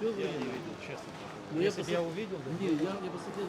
Все, Я не видел, честно. Но Если бы посмотр- я увидел, да. Не, я, я посмотрел.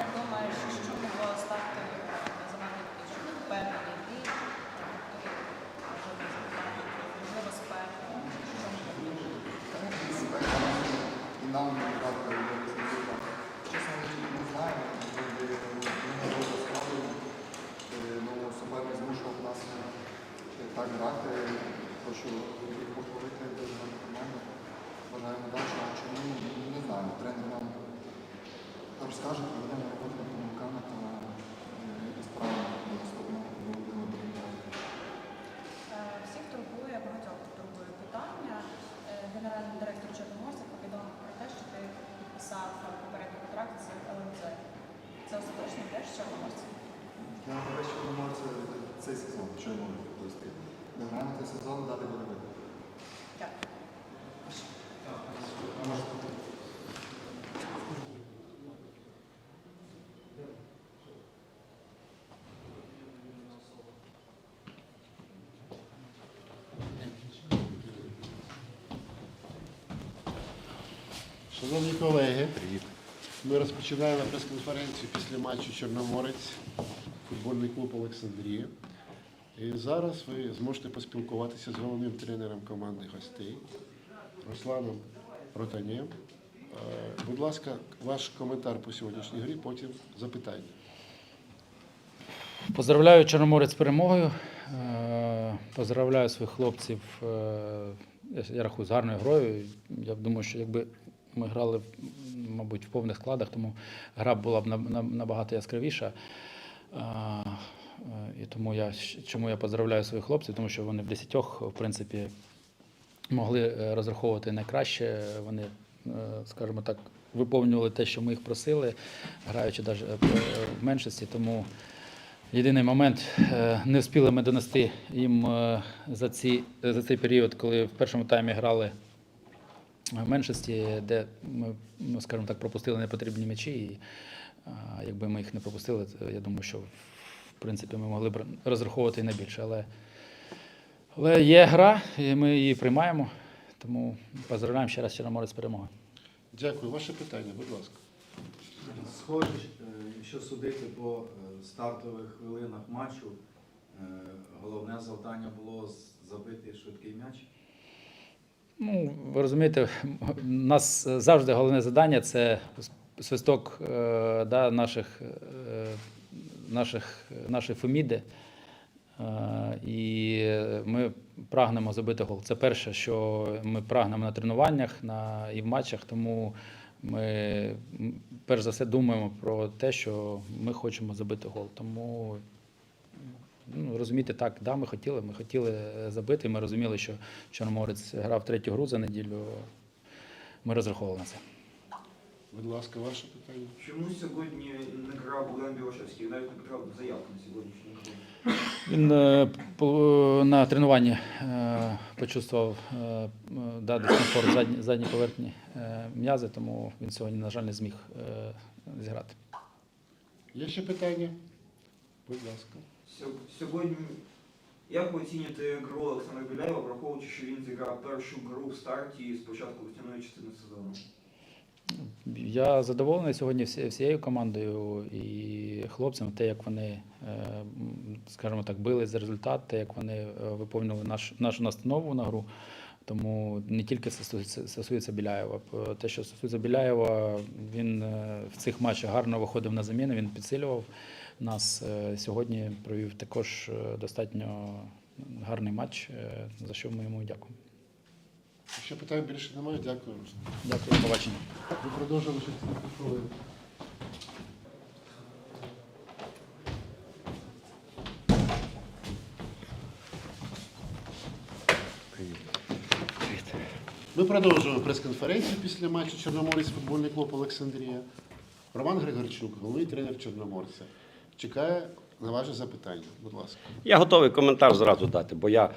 Як думаєш, що могло стати називати щоб впевнений бій, можливо, спека, І нам правда вирішили. Чесно, не знаю, ми не розказували. Ну, суперник змушував нас е, так грати. Хочу їх похвалити дуже гарну команду. Бажаємо далі, а чому ну, не знаю. Тренер нам розкаже, проведемо роботу над помилками та е, справимо до наступного будемо тренувати. Е, Всіх турбує, багатьох турбує питання. Е, Генеральний директор Чорноморця повідомив про те, що ти підписав попередній контракт з ЛНЗ. Це остаточно теж з Чорноморця? Я до речі, думаю, це цей сезон, що я можу відповісти. Цей сезон, далі буде видно. Шановні колеги, ми розпочинаємо прес-конференцію після матчу Чорноморець, футбольний клуб Олександрія. І зараз ви зможете поспілкуватися з головним тренером команди гостей Русланом Ротанєм. Е, Будь ласка, ваш коментар по сьогоднішній грі, потім запитання. Поздравляю Чорноморець з перемогою. Е, Поздравляю своїх хлопців. е, Я рахую з гарною грою. Я думаю, що якби ми грали, мабуть, в повних складах, тому гра була б на- на- набагато яскравіша. Е, І тому я чому я поздравляю своїх хлопців, тому що вони в десятьох, в принципі, могли е, розраховувати найкраще. Вони, е, скажімо так, виповнювали те, що ми їх просили, граючи навіть в меншості. Тому єдиний момент е, не встигли ми донести їм е, за, ці, за цей період, коли в першому таймі грали в меншості, де ми, ну, скажімо так, пропустили непотрібні м'ячі. І якби ми їх не пропустили, я думаю, що в принципі ми могли б розраховувати і на більше. Але, але є гра, і ми її приймаємо. Тому поздравляємо ще раз Чорноморець з перемогою. Дякую. Ваше питання, будь ласка. Схоже, е, якщо судити по е, стартових хвилинах матчу, е, головне завдання було забити швидкий м'яч. Ну, ви розумієте, у нас завжди головне завдання це свисток да, наших, наших, нашої Феміди. Е, І ми прагнемо забити гол. Це перше, що ми прагнемо на тренуваннях на, і в матчах, тому ми перш за все думаємо про те, що ми хочемо забити гол. Тому ну, розумієте, так, да, ми хотіли, ми хотіли забити. Ми розуміли, що Чорноморець грав третю гру за неділю. Ми розраховували на це. Будь ласка, ваше питання. Чому сьогодні не грав Богдан Білошевський, навіть не потрапив заявку на сьогоднішню гру? Він е, на тренуванні е, почувствував е, да, дискомфорт задні, задній поверхні е, м'язи, тому він сьогодні, на жаль, не зміг е, зіграти. Є ще питання? Будь ласка. Сьо- Сьогодні, як ви оцінюєте гру Олександра Біляєва, враховуючи, що він зіграв першу гру в старті з початку весняної частини сезону? Я задоволений сьогодні всією командою і хлопцями, те, як вони, е, скажімо так, били за результат, те, як вони е, виповнили наш, нашу настанову на гру. Тому не тільки стосується, Біляєва. Те, що стосується Біляєва, він е, в цих матчах гарно виходив на заміну, він підсилював нас. Сьогодні провів також достатньо гарний матч, за що ми йому дякуємо. Якщо питань більше немає, дякую. Дякую, до побачення. Ви продовжили ще кілька хвилин. Ми продовжуємо прес-конференцію після матчу Чорноморець футбольний клуб Олександрія. Роман Григорчук, головний тренер Чорноморця, чекає на ваше запитання. Будь ласка. Я готовий коментар зразу дати, бо я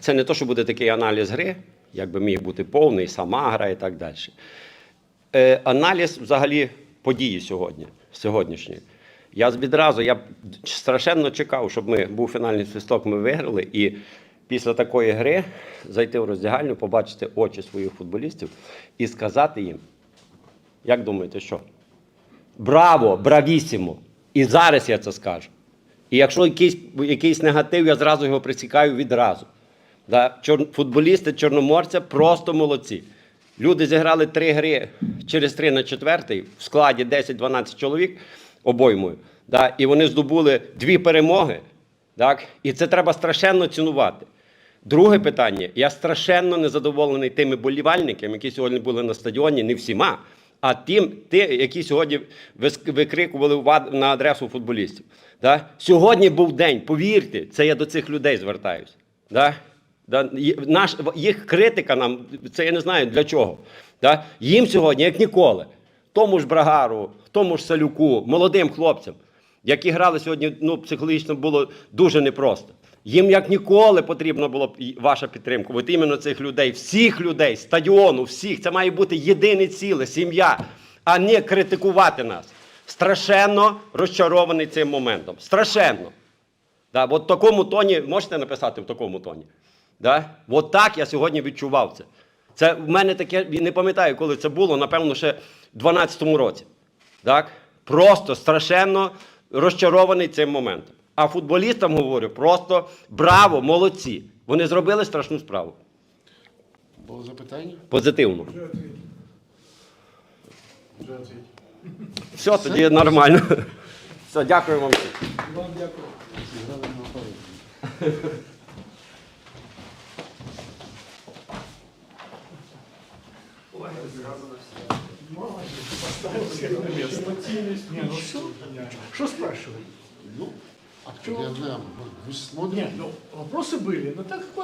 це не то, що буде такий аналіз гри, якби міг бути повний, сама гра і так далі. Е, аналіз взагалі події сьогодні, сьогоднішньої. Я відразу я страшенно чекав, щоб ми був фінальний свисток, ми виграли. І після такої гри зайти в роздягальню, побачити очі своїх футболістів і сказати їм, як думаєте, що? Браво, бравісімо! І зараз я це скажу. І якщо якийсь, якийсь негатив, я зразу його присікаю відразу. Да? Футболісти Чорноморця просто молодці. Люди зіграли три гри через три на четвертий в складі 10-12 чоловік обоймою. Да? І вони здобули дві перемоги. Так? І це треба страшенно цінувати. Друге питання. Я страшенно незадоволений тими болівальниками, які сьогодні були на стадіоні, не всіма, а тим, ті, які сьогодні викрикували на адресу футболістів. Да? Сьогодні був день, повірте, це я до цих людей звертаюся. Да? Да? Наш, їх критика нам, це я не знаю для чого. Да? Їм сьогодні, як ніколи, тому ж Брагару, тому ж Салюку, молодим хлопцям, які грали сьогодні, ну, психологічно було дуже непросто. Їм як ніколи потрібна була ваша підтримка. От іменно цих людей, всіх людей, стадіону, всіх. Це має бути єдине ціле, сім'я, а не критикувати нас. Страшенно розчарований цим моментом. Страшенно. Да, от в такому тоні, можете написати в такому тоні. Да? От так я сьогодні відчував це. Це в мене таке, не пам'ятаю, коли це було, напевно, ще в 12-му році. Так? Просто страшенно розчарований цим моментом. А футболістам говорю, просто браво, молодці. Вони зробили страшну справу. Було запитання? Позитивно. Все, тоді нормально. Все, дякую вам всім. Зіграли на поверхні. Не, ну что? Что спрашивать? Ну, а я знаю, ж смотрите. Нет, ну вопросы были, но так как